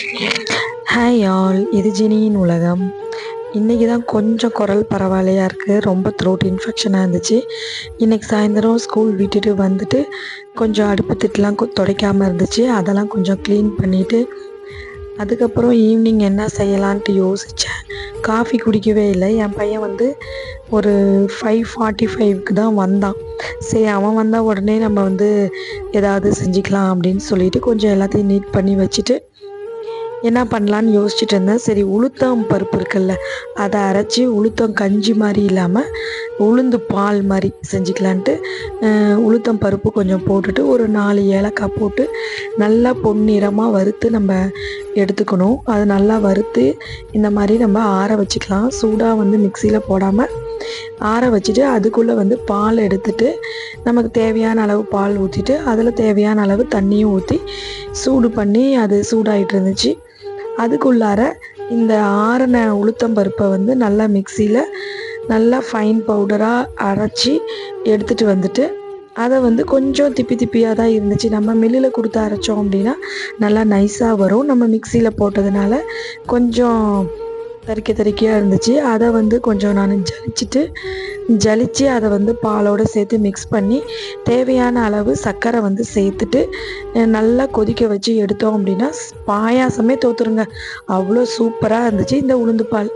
Hi all இது ஜெனியின் உலகம். இன்றைக்கி தான் கொஞ்சம் குரல் பரவாயில்லையா இருக்குது ரொம்ப த்ரோட் இன்ஃபெக்ஷனாக இருந்துச்சு. இன்றைக்கி சாயந்தரம் ஸ்கூல் விட்டுட்டு வந்துட்டு கொஞ்சம் அடுப்பு திட்டலாம் கொ துடைக்காமல் இருந்துச்சு. அதெல்லாம் கொஞ்சம் க்ளீன் பண்ணிவிட்டு அதுக்கப்புறம் ஈவினிங் என்ன செய்யலான்ட்டு யோசித்தேன் காஃபி குடிக்கவே இல்லை. என் பையன் வந்து ஒரு ஃபைவ் ஃபார்ட்டி ஃபைவ்க்கு தான் வந்தான். சரி அவன் வந்தால் உடனே நம்ம வந்து ஏதாவது செஞ்சுக்கலாம் அப்படின்னு சொல்லிட்டு கொஞ்சம் எல்லாத்தையும் நீட் பண்ணி வச்சுட்டு என்ன பண்ணலான்னு யோசிச்சுட்டு இருந்தேன். சரி உளுத்தம் பருப்பு இருக்குல்ல அதை அரைச்சி உளுத்தம் கஞ்சி மாதிரி இல்லாமல் உளுந்து பால் மாதிரி செஞ்சுக்கலான்ட்டு உளுத்தம் பருப்பு கொஞ்சம் போட்டுட்டு ஒரு நாலு ஏலக்காய் போட்டு நல்லா பொன்னிறமாக வறுத்து நம்ம எடுத்துக்கணும். அது நல்லா வறுத்து இந்த மாதிரி நம்ம ஆற வச்சுக்கலாம். சூடாக வந்து மிக்சியில் போடாமல் ஆற வச்சுட்டு அதுக்குள்ளே வந்து பால் எடுத்துட்டு நமக்கு தேவையான அளவு பால் ஊற்றிட்டு அதில் தேவையான அளவு தண்ணியும் ஊற்றி சூடு பண்ணி அது சூடாயிட்டு இருந்துச்சு. அதுக்குள்ளார இந்த ஆறின உளுத்தம்பருப்பை வந்து நல்லா மிக்சியில் நல்லா ஃபைன் பவுடராக அரைச்சி எடுத்துகிட்டு வந்துட்டு அதை வந்து கொஞ்சம் திப்பி திப்பியாக தான் இருந்துச்சு. நம்ம மில்லில் கொடுத்து அரைச்சோம் அப்படின்னா நல்லா நைஸாக வரும். நம்ம மிக்சியில் போட்டதுனால கொஞ்சம் தரிக்க தரிக்கையாக இருந்துச்சு. அதை வந்து கொஞ்சம் நான் ஜலிச்சுட்டு ஜலித்து அதை வந்து பாலோடு சேர்த்து மிக்ஸ் பண்ணி தேவையான அளவு சர்க்கரை வந்து சேர்த்துட்டு நல்லா கொதிக்க வச்சு எடுத்தோம் அப்படின்னா பாயாசமே தோத்துருங்க. அவ்வளோ சூப்பராக இருந்துச்சு. இந்த உளுந்து பால்.